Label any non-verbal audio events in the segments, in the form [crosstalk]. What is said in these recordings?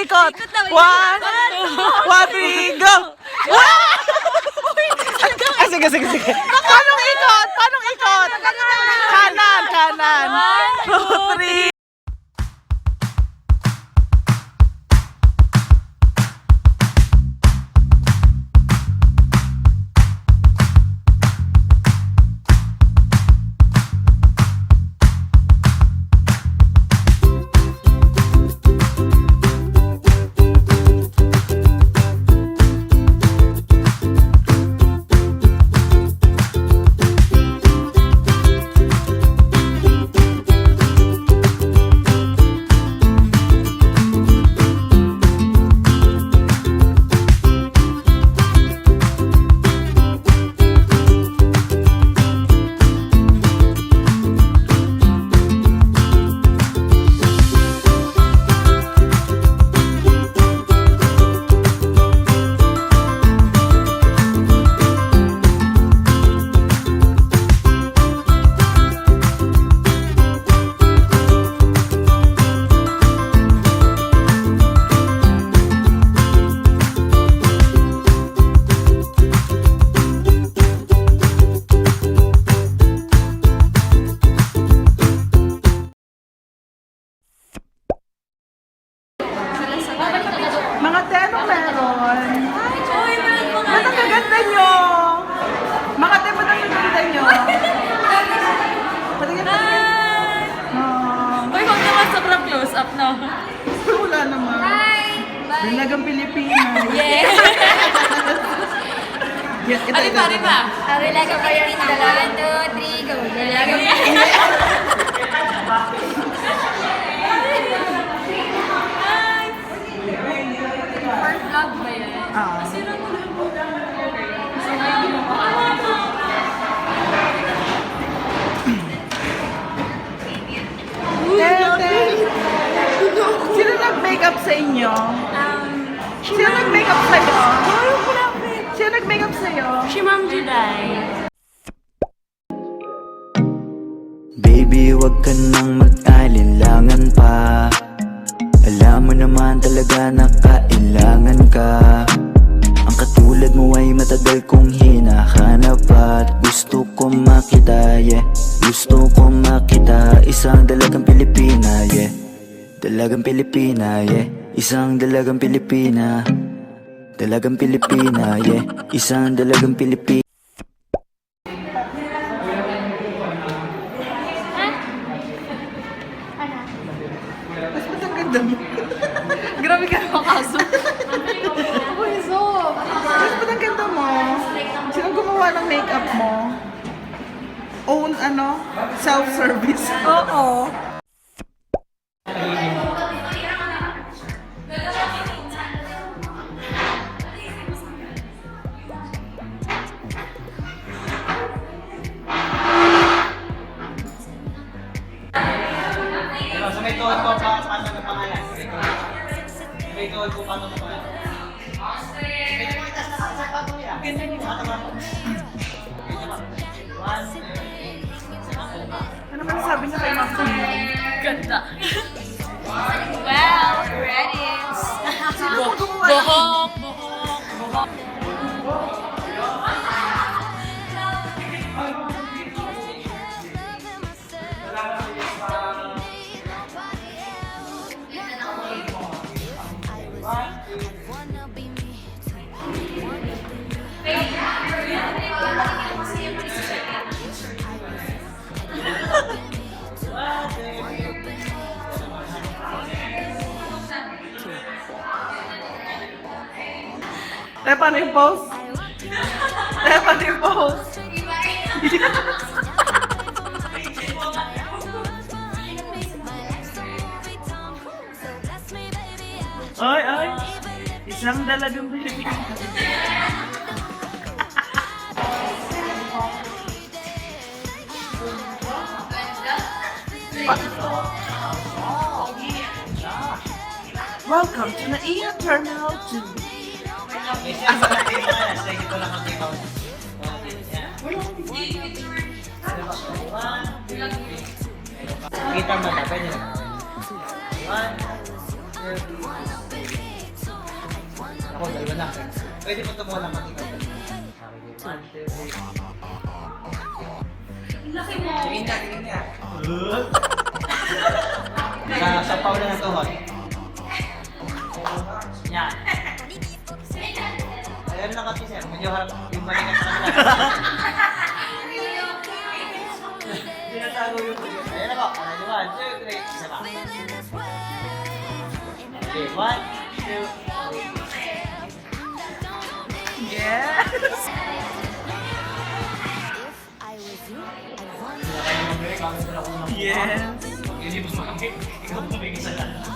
iikot? One, one, three, go! Ah, sige, sige, sige. Paano ikot? Paano ikot? Kanan, kanan. Two, [laughs] three. Mga tenong meron. Ba't ang gaganda nyo? Mga te, ba't ang gaganda nyo? Patingin, patingin. Ah, Uy, huwag naman sobrang close up, no? [laughs] wala naman. Dalagang Pilipinas. Yeah! [laughs] Yes, ito, Alin ito, pa, ito. alin pa? Dalaga pa yan. One, two, three, go. Dalaga [laughs] Juday. Baby, wag ka nang mag-alinlangan pa. Alam mo naman talaga na kailangan ka. Ang katulad mo ay matagal kong hinahanap At gusto ko makita, yeah. Gusto ko makita Isang dalagang Pilipina, yeah. Dalagang Pilipina, yeah. Isang dalagang Pilipina. Dalagang Pilipina, yeah. Isang dalagang Pilipina Mas mas ang ganda mo. Grabe ka makaso. Puso. Mas mas ang ganda mo. Gumawa ng makeup mo? Own ano? Self-service. [laughs] Oo. Sa may tuhod ko, pa, paano ng pangalan? Sa may ko, paano pangalan? Ganda niyo. Ano man sabi niya kay Ma'am? Ganda. [laughs] Well, credits. Sino gumawa ng Buhok, buhok, buhok. Te, paano yung pose? Te, paano yung pose? Ay, ay. Isang dalagang Pilipinas. Welcome to Naiya Terminal 2. Kita mo na, pwede na. One, two. Ako, dalawa na. Pwede mo tumuha lang Okay, one, two, three. Laki mo. Tingin na, tingin na. Sa, sa paula ng tuhod. Yan. Ayan lang kasi sir, medyo harap yung sa kanila. Tinatago yung Ayan ako. Ayan, one, two, three. Isa pa. Okay, one, two, three. Yes! Yes! Hindi mo makakit. Ikaw mo may isa lang. Okay,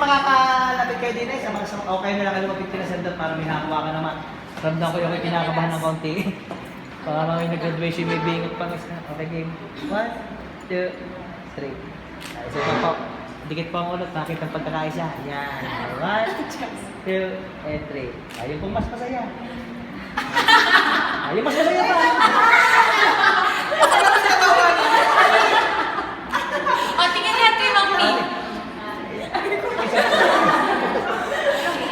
makakalapit kayo din eh. Sa mga okay na lang kayo lumapit center para may ka naman. Ramdam ko yung kinakabahan ng konti. [laughs] Baka may nag-graduation, may bingot pa. Okay, game. One, two, three. Ay, so ito po. Dikit po ang ulot, nakita ang pagkakaisa. Yan. One, [laughs] two, and three. Ayun pong mas masaya. Ayun mas masaya pa. O, tingin niya ito yung me.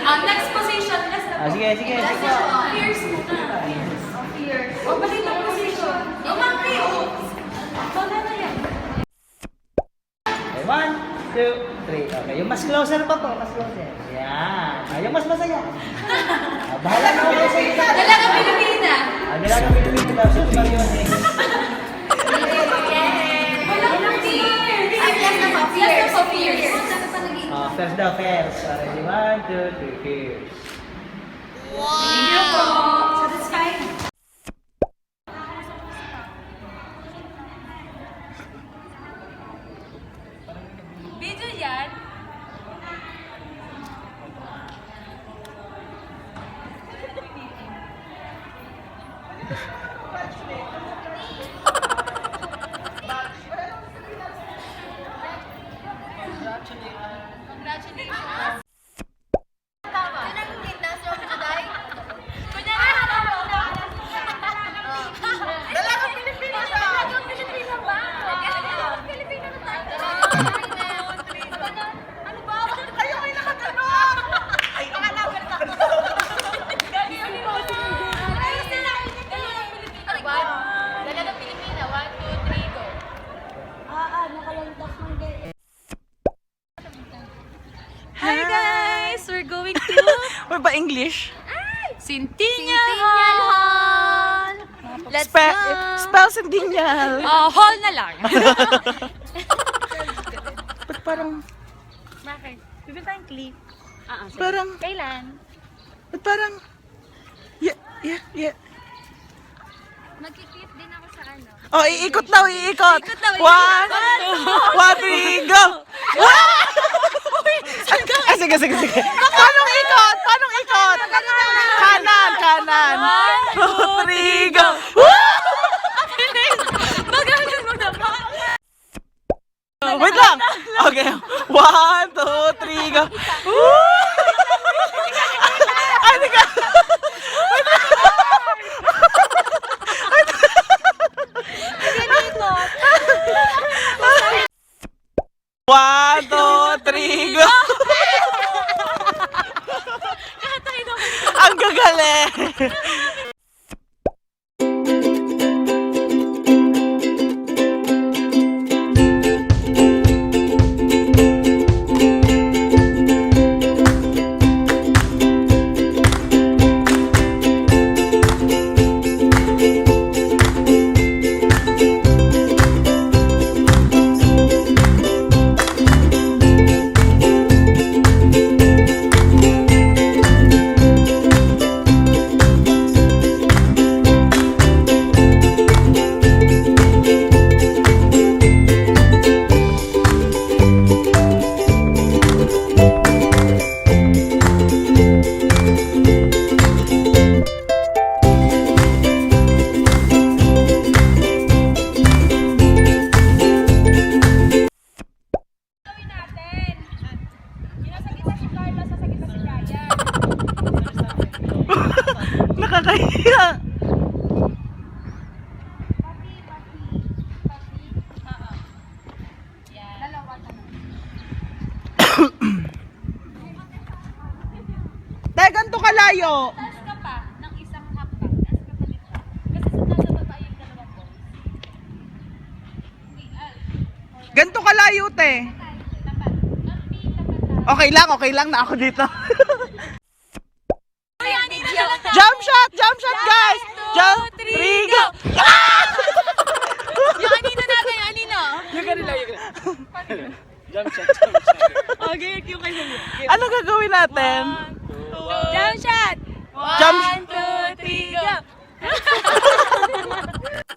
Um, next position. Last na Ah, po. sige, sige, Last na po. Fierce muna. Oh, fierce. O, balik na position. O, mami, o. Wala na yan. Okay, one, two, three. Okay, yung mas closer pa po, mas closer. Yan. Ah, yung mas masaya. [laughs] Ah, bahala na ako sa isa. Dalaga first daw, first. Ah, ready, one, two, three, fierce. Thank you po. Satisfied? Video yan? Congratulations. Tama. Yun ang fitness from Juday. Kunyari, Dalagang Pilipino siya. Dalagang Pilipino ba? Dalagang Pilipino na tayo. Ano ba? Kayo may nakatanong. Ay, nakalaban ka. Ayos nila. Dalagang Pilipino ba? Dalagang Pilipino. One, two, three, go. Hi guys! We're going to May ba English? Sintinyal Hall! Let's Spe- go! spell Sindinyal. Ah, [laughs] hall na lang. [laughs] Ba't parang, Bakit? Bibili tayong clip. Ah, ah, sige. parang, Kailan? ba't parang, yeah, yeah, yeah. Magkikip din ako sa ano. Oh, iikot daw, iikot. Iikot daw, iikot. One, one, three, go. [laughs] Ah, sige, sige, sige. Paano ikot? Kanan, kanan. One, two, three, go. Magaling mo naman. Wait lang. Okay. One, two, three, go. Ay, teka. One, two, three, go. Ang gagaling. Nakakahiya. Te, ganito kalayo. Taas ka pa ng isang hakbang. Taas ka pa dito. Kasi sa nasa yung dalawang box. Ah. Ganito kalayo, te. Okay lang, okay lang na ako dito. [laughs] Jump, three, go. Yung anino natin, yung anino. Okay, yung kayo. Ano gagawin natin? Jump shot. Jump One, two, three, go. [laughs]